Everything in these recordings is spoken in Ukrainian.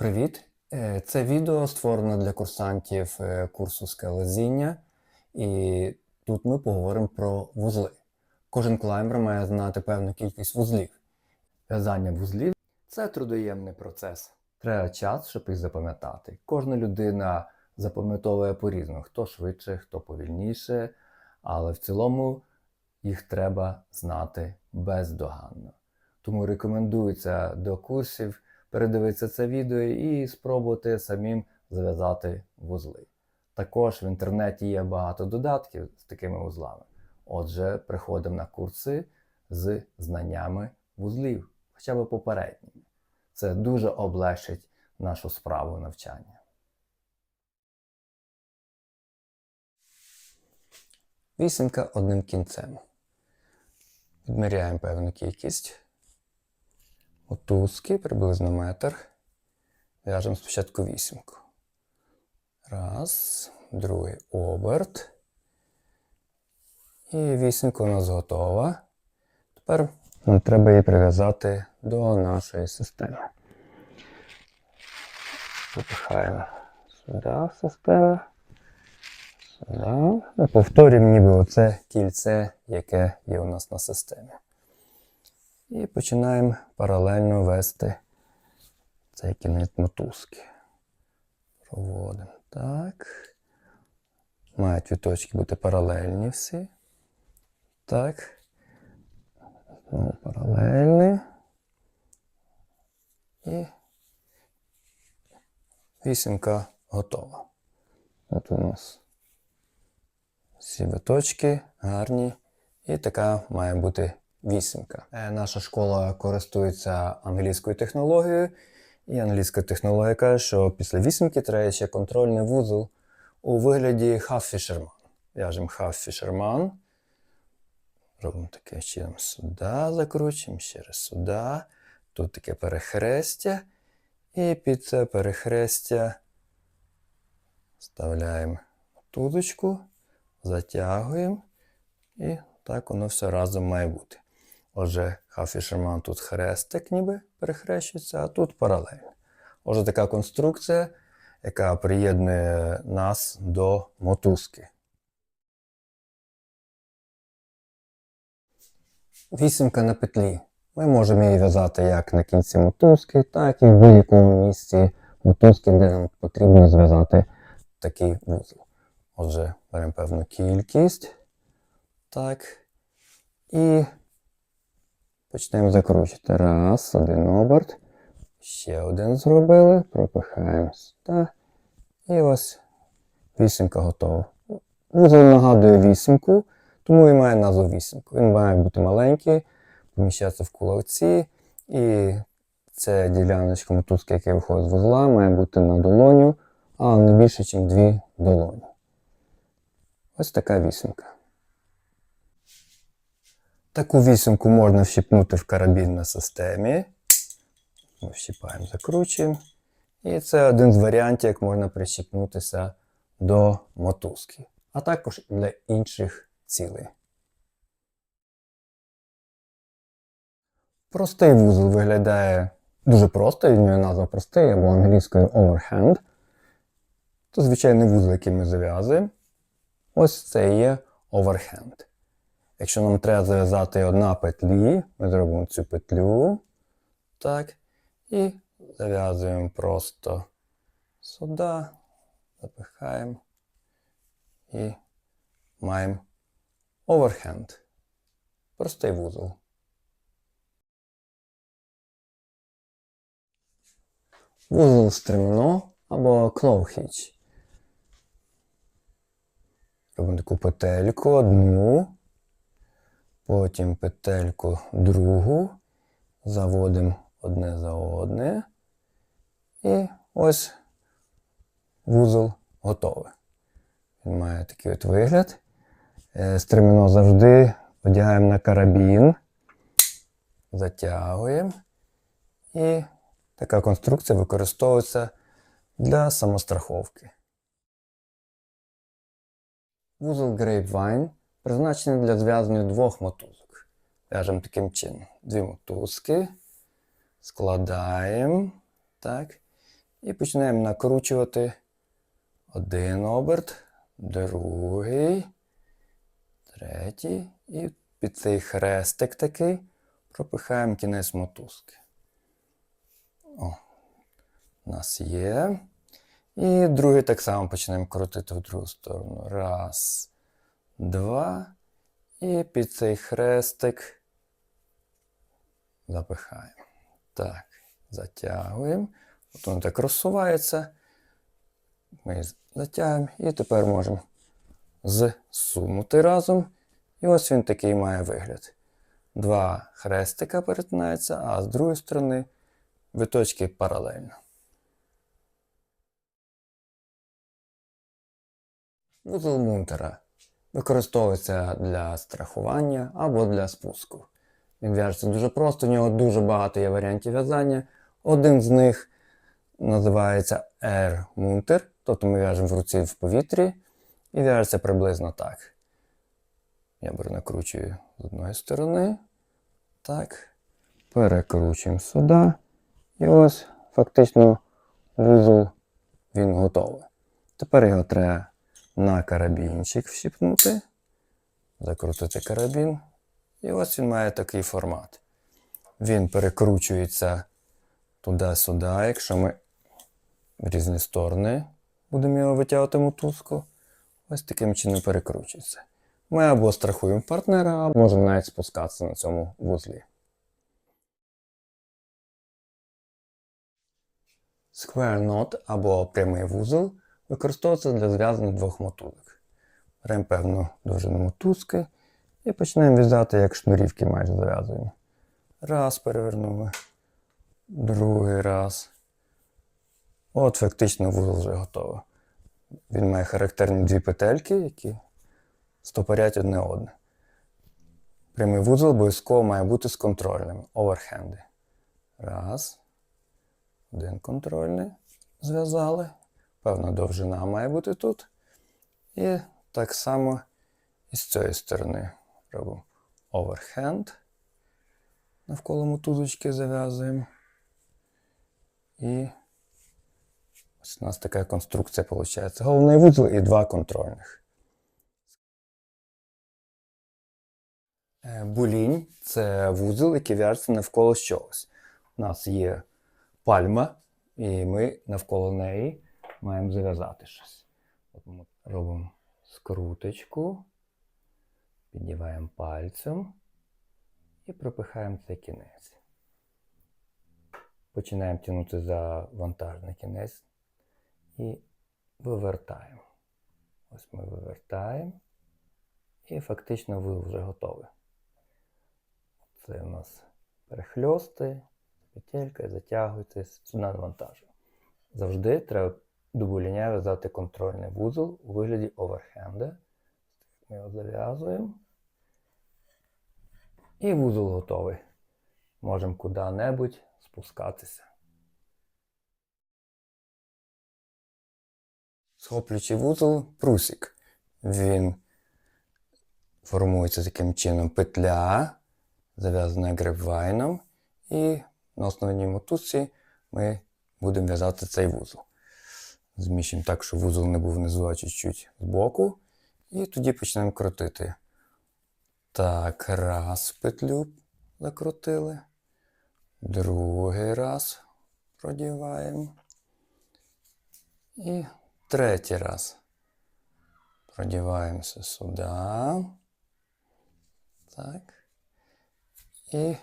Привіт! Е, Це відео створено для курсантів е, курсу скелезіння, і тут ми поговоримо про вузли. Кожен клаймер має знати певну кількість вузлів. В'язання вузлів це трудоємний процес. Треба час, щоб їх запам'ятати. Кожна людина запам'ятовує по-різному, хто швидше, хто повільніше, але в цілому їх треба знати бездоганно. Тому рекомендується до курсів передивитися це відео і спробувати самим зав'язати вузли. Також в інтернеті є багато додатків з такими вузлами. Отже, приходимо на курси з знаннями вузлів, хоча б попередніми. Це дуже облегшить нашу справу навчання. Вісімка одним кінцем. Відміряємо певну кількість. Мотузки приблизно метр. В'яжемо спочатку вісімку. Раз, другий оберт. І вісімка у нас готова. Тепер нам треба її прив'язати до нашої системи. Запихаємо сюди в систему. Сюди. Повторюємо ніби оце кільце, яке є у нас на системі. І починаємо паралельно вести цей кінець мотузки. Проводимо так. Мають віточки бути паралельні всі. Так. Знову паралельні. І вісімка готова. От у нас всі виточки гарні. І така має бути вісімка. Е, Наша школа користується англійською технологією, і англійська технологія каже, що після вісімки треба ще контрольний вузол у вигляді half fisherman. В'яжемо half fisherman. Робимо таке чином сюди, закручуємо, ще раз сюди. Тут таке перехрестя. І під це перехрестя вставляємо тудочку, затягуємо. І так воно все разом має бути. Отже, хафішерман тут хрестик ніби перехрещується, а тут паралельно. Отже, така конструкція, яка приєднує нас до мотузки. Вісімка на петлі. Ми можемо її в'язати як на кінці мотузки, так і в будь-якому місці мотузки, де нам потрібно зв'язати такий вузол. Отже, беремо певну кількість. Так. І почнемо закручувати. Раз, один оберт. Ще один зробили. Пропихаємо сюди. І ось вісімка готова. Вузол нагадує вісімку, тому і має назву вісімку. Він має бути маленький, поміщатися в кулакці. І це діляночка мотузки, яка виходить з вузла, має бути на долоню, а не більше, ніж дві долоні. Ось така вісімка. Таку вісімку можна вщипнути в карабін на системі. Ми вщипаємо, закручуємо. І це один з варіантів, як можна прищіпнутися до мотузки, а також для інших цілей. Простий вузол виглядає дуже просто, він нього назва простий або англійською overhand. Це звичайний вузол, який ми зав'язуємо. Ось це є overhand. Якщо нам треба зав'язати одна петлі, ми зробимо цю петлю. Так. І зав'язуємо просто сюди, запихаємо і маємо overhand. Простий вузол. Вузол стремно або hitch. Робимо таку петельку одну, потім петельку другу, заводимо одне за одне. І ось вузол готовий. Він має такий от вигляд. Е, завжди одягаємо на карабін, затягуємо. І така конструкція використовується для самостраховки. Вузол Grapevine призначений для зв'язання двох мотузок. В'яжемо таким чином. Дві мотузки. Складаємо. Так. І починаємо накручувати один оберт, другий, третій. І під цей хрестик такий пропихаємо кінець мотузки. О, у нас є. І другий так само починаємо крутити в другу сторону. Раз, два. І під цей хрестик запихаємо. Так, затягуємо. От воно так розсувається. Ми затягуємо і тепер можемо зсунути разом. І ось він такий має вигляд. Два хрестика перетинаються, а з другої сторони виточки паралельно. Вузол мунтера використовується для страхування або для спуску. Він в'яжеться дуже просто, у нього дуже багато є варіантів в'язання. Один з них називається Air Munter, тобто ми в'яжемо в руці в повітрі і в'яжеться приблизно так. Я беру накручую з одної сторони. Так. Перекручуємо сюди. І ось фактично вузол він готовий. Тепер його треба на карабінчик вщипнути, закрутити карабін. І ось він має такий формат. Він перекручується туди-сюди, якщо ми в різні сторони будемо його витягувати мотузку. Ось таким чином перекручується. Ми або страхуємо партнера, або можемо навіть спускатися на цьому вузлі. Square knot або прямий вузол використовується для зв'язання двох мотузок. Беремо певну довжину мотузки і починаємо в'язати, як шнурівки майже зав'язуємо. Раз перевернули, другий раз. От фактично вузол вже готовий. Він має характерні дві петельки, які стопорять одне одне. Прямий вузол обов'язково має бути з контрольними. Оверхенди. Раз. Один контрольний. Зв'язали. Певна довжина має бути тут. І так само і з цієї сторони робимо оверхенд. Навколо мотузочки зав'язуємо. І ось у нас така конструкція виходить. Головний вузол і два контрольних. Е, Булінь це вузол, який в'яжеться навколо чогось. У нас є пальма, і ми навколо неї маємо зав'язати щось. От ми робимо скруточку, піднімаємо пальцем і пропихаємо цей кінець. Починаємо тягнути за вантажний кінець і вивертаємо. Ось ми вивертаємо. І фактично ви вже готові. Це у нас перехльости, петелька, затягуйте, сюди навантажуємо. Завжди треба до в'язати контрольний вузол у вигляді оверхенда. Ми його зав'язуємо. І вузол готовий. Можемо куди-небудь спускатися. Схоплюючий вузол прусик. Він формується таким чином петля, зав'язана гребвайном, і на основній мотузці ми будемо в'язати цей вузол. Зміщуємо так, щоб вузол не був внизу, а чуть-чуть збоку. І тоді почнемо крутити. Так, раз петлю закрутили. Другий раз продіваємо. І третій раз. Продіваємося сюди. Так. І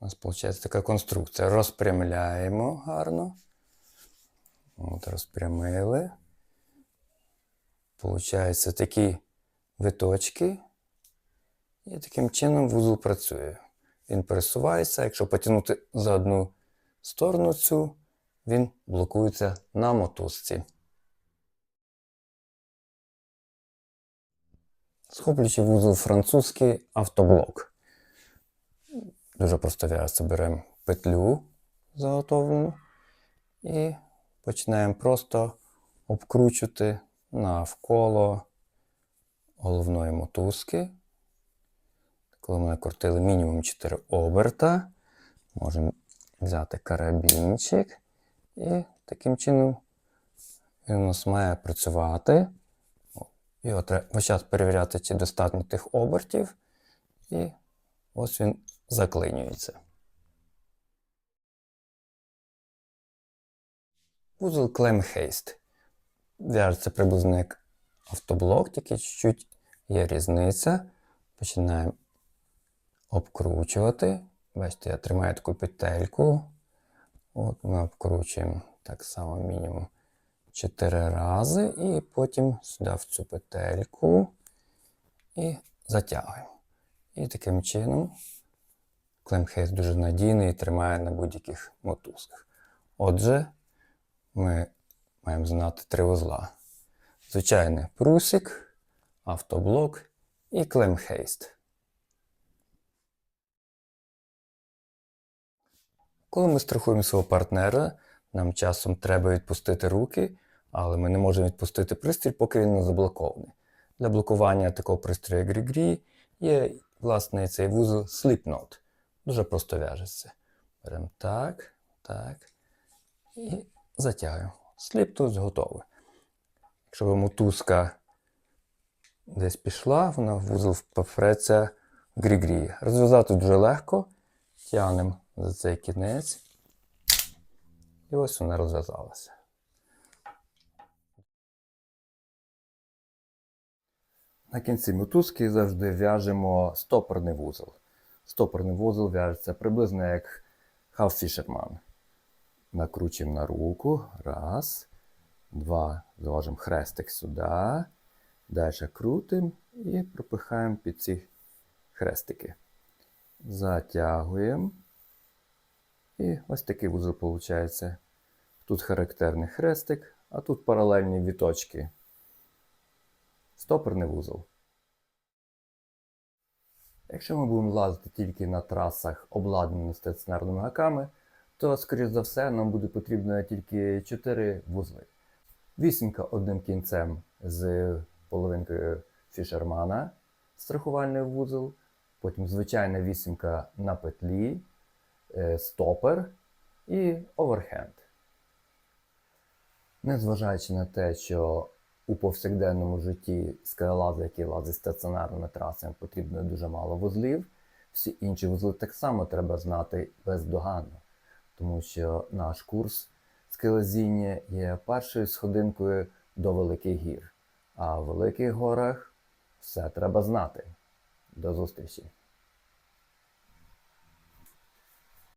у нас виходить така конструкція. Розпрямляємо гарно. От, розпрямили. Получаються такі виточки. І таким чином вузол працює. Він пересувається. Якщо потягнути за одну сторону цю, він блокується на мотузці. Схоплюючий вузол французький автоблок. Дуже просто в'язаться. Беремо петлю заготовлену і починаємо просто обкручувати навколо головної мотузки. Коли ми накрутили мінімум 4 оберта, можемо взяти карабінчик і таким чином. Він у нас має працювати. Треба весь час перевіряти, чи достатньо тих обертів. І ось він заклинюється. Вузол Clem Haste. В'яжеться приблизно як автоблок, тільки чуть-чуть є різниця. Починаємо обкручувати. Бачите, я тримаю таку петельку. От ми обкручуємо так само мінімум 4 рази, і потім сюди в цю петельку і затягуємо. І таким чином клемхейс дуже надійний і тримає на будь-яких мотузках. Отже, ми маємо знати три вузла. Звичайний прусик, автоблок і клемхейст. Коли ми страхуємо свого партнера, нам часом треба відпустити руки, але ми не можемо відпустити пристрій, поки він не заблокований. Для блокування такого пристрою Grigri є власне цей вузол Slipknot. Дуже просто в'яжеться. Беремо так, так і затягуємо. Сліп тут готовий. Якщо ви мотузка десь пішла, вона в вузол впреться Grigri. Розв'язати дуже легко. Тягнемо за цей кінець. І ось вона розв'язалася. На кінці мотузки завжди в'яжемо стопорний вузол. Стопорний вузол в'яжеться приблизно як Half Fisherman. Накручуємо на руку. Раз. Два. Заложимо хрестик сюди. Далі крутимо і пропихаємо під ці хрестики. Затягуємо. І ось такий вузол виходить. Тут характерний хрестик, а тут паралельні віточки. Стопорний вузол. Якщо ми будемо лазити тільки на трасах, обладнаних стаціонарними гаками, то, скоріш за все, нам буде потрібно тільки 4 вузли. Вісімка одним кінцем з половинкою фішермана, страхувальний вузол, потім звичайна вісімка на петлі, е, стопер і оверхенд. Незважаючи на те, що у повсякденному житті скелелази, які лазить стаціонарними трасами, потрібно дуже мало вузлів, всі інші вузли так само треба знати бездоганно, тому що наш курс скелезіння є першою сходинкою до великих гір. А в великих горах все треба знати. До зустрічі!